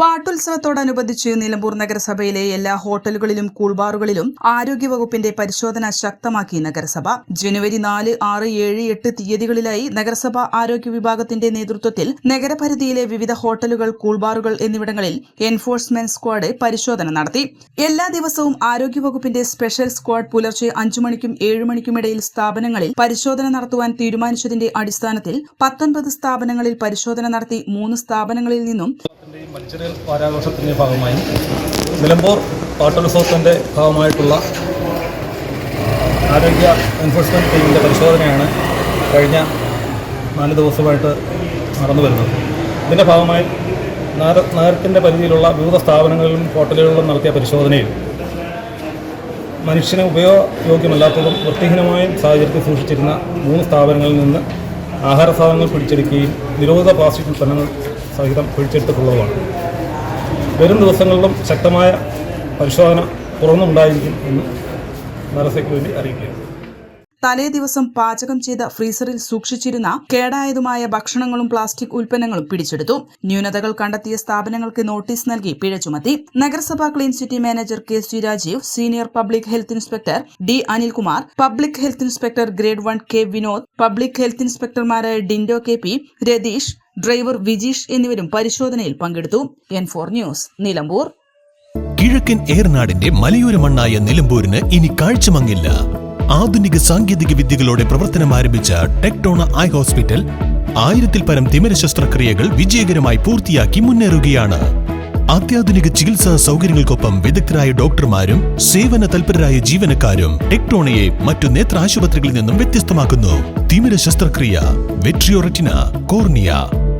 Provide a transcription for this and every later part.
പാട്ടുത്സവത്തോടനുബന്ധിച്ച് നിലമ്പൂർ നഗരസഭയിലെ എല്ലാ ഹോട്ടലുകളിലും കൂൾബാറുകളിലും ആരോഗ്യവകുപ്പിന്റെ പരിശോധന ശക്തമാക്കി നഗരസഭ. ജനുവരി നാല് ആറ് ഏഴ് എട്ട് തീയതികളിലായി നഗരസഭ ആരോഗ്യ വിഭാഗത്തിന്റെ നേതൃത്വത്തിൽ നഗരപരിധിയിലെ വിവിധ ഹോട്ടലുകൾ കൂൾബാറുകൾ എന്നിവിടങ്ങളിൽ എൻഫോഴ്സ്മെന്റ് സ്ക്വാഡ് പരിശോധന നടത്തി. എല്ലാ ദിവസവും ആരോഗ്യവകുപ്പിന്റെ സ്പെഷ്യൽ സ്ക്വാഡ് പുലർച്ചെ അഞ്ചു മണിക്കും മണിക്കുമിടയിൽ സ്ഥാപനങ്ങളിൽ പരിശോധന നടത്തുവാൻ തീരുമാനിച്ചതിന്റെ അടിസ്ഥാനത്തിൽ പത്തൊൻപത് സ്ഥാപനങ്ങളിൽ പരിശോധന നടത്തി മൂന്ന് സ്ഥാപനങ്ങളിൽ നിന്നും മത്സര വാരാഘോഷത്തിന്റെ ഭാഗമായി നിലമ്പൂർ പാട്ടോത്സവത്തിന്റെ ഭാഗമായിട്ടുള്ള ആരോഗ്യ എൻഫോഴ്സ്മെന്റ് ടീമിന്റെ പരിശോധനയാണ് കഴിഞ്ഞ നാല് ദിവസമായിട്ട് നടന്നു വരുന്നത്. ഇതിന്റെ ഭാഗമായി നഗര നഗരത്തിന്റെ പരിധിയിലുള്ള വിവിധ സ്ഥാപനങ്ങളിലും ഹോട്ടലുകളിലും നടത്തിയ പരിശോധനയിൽ മനുഷ്യന് ഉപയോഗയോഗ്യമല്ലാത്തതും വൃത്തിഹീനമായും സാഹചര്യത്തിൽ സൂക്ഷിച്ചിരുന്ന മൂന്ന് സ്ഥാപനങ്ങളിൽ നിന്ന് ആഹാര സാധനങ്ങൾ പിടിച്ചെടുക്കുകയും നിരോധിത പ്ലാസ്റ്റിക് ഉൽപ്പന്നങ്ങൾ സഹിതം പിടിച്ചെടുത്തിട്ടുള്ളതുമാണ്. വരും ദിവസങ്ങളിലും ശക്തമായ പരിശോധന തുറന്നുണ്ടായിരിക്കും എന്ന് നരസയ്ക്ക് വേണ്ടി അറിയിക്കുകയാണ്. തലേ ദിവസം പാചകം ചെയ്ത ഫ്രീസറിൽ സൂക്ഷിച്ചിരുന്ന കേടായതുമായ ഭക്ഷണങ്ങളും പ്ലാസ്റ്റിക് ഉൽപ്പന്നങ്ങളും പിടിച്ചെടുത്തു. ന്യൂനതകൾ കണ്ടെത്തിയ സ്ഥാപനങ്ങൾക്ക് നോട്ടീസ് നൽകി പിഴ ചുമത്തി. നഗരസഭാ clean city manager K C Rajeev senior public health inspector D Anilkumar public health inspector grade one K Vinod public health ഇൻസ്പെക്ടർമാരായ Dindo K P Ratheesh driver Vijeesh എന്നിവരും പരിശോധനയിൽ പങ്കെടുത്തു. N four news Nilambur. കിഴക്കൻ ഏർനാടിന്റെ മലയോര മണ്ണായ നിലമ്പൂരിന് ഇനി കാഴ്ചമങ്ങില്ല. ആധുനിക സാങ്കേതിക വിദ്യകളോടെ പ്രവർത്തനം ആരംഭിച്ച ടെക്ടോണ ഐ ഹോസ്പിറ്റൽ ആയിരത്തിൽ പരം തിമിര ശസ്ത്രക്രിയകൾ വിജയകരമായി പൂർത്തിയാക്കി മുന്നേറുകയാണ്. അത്യാധുനിക ചികിത്സാ സൗകര്യങ്ങൾക്കൊപ്പം വിദഗ്ധരായ ഡോക്ടർമാരും സേവന തൽപരരായ ജീവനക്കാരും ടെക്ടോണയെ മറ്റു നേത്ര ആശുപത്രികളിൽ നിന്നും വ്യത്യസ്തമാക്കുന്നു. തിമിര ശസ്ത്രക്രിയ vitreoretina cornea.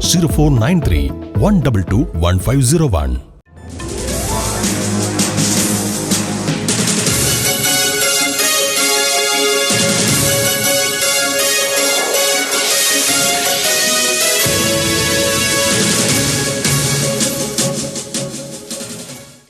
zero four nine three one double two one five zero one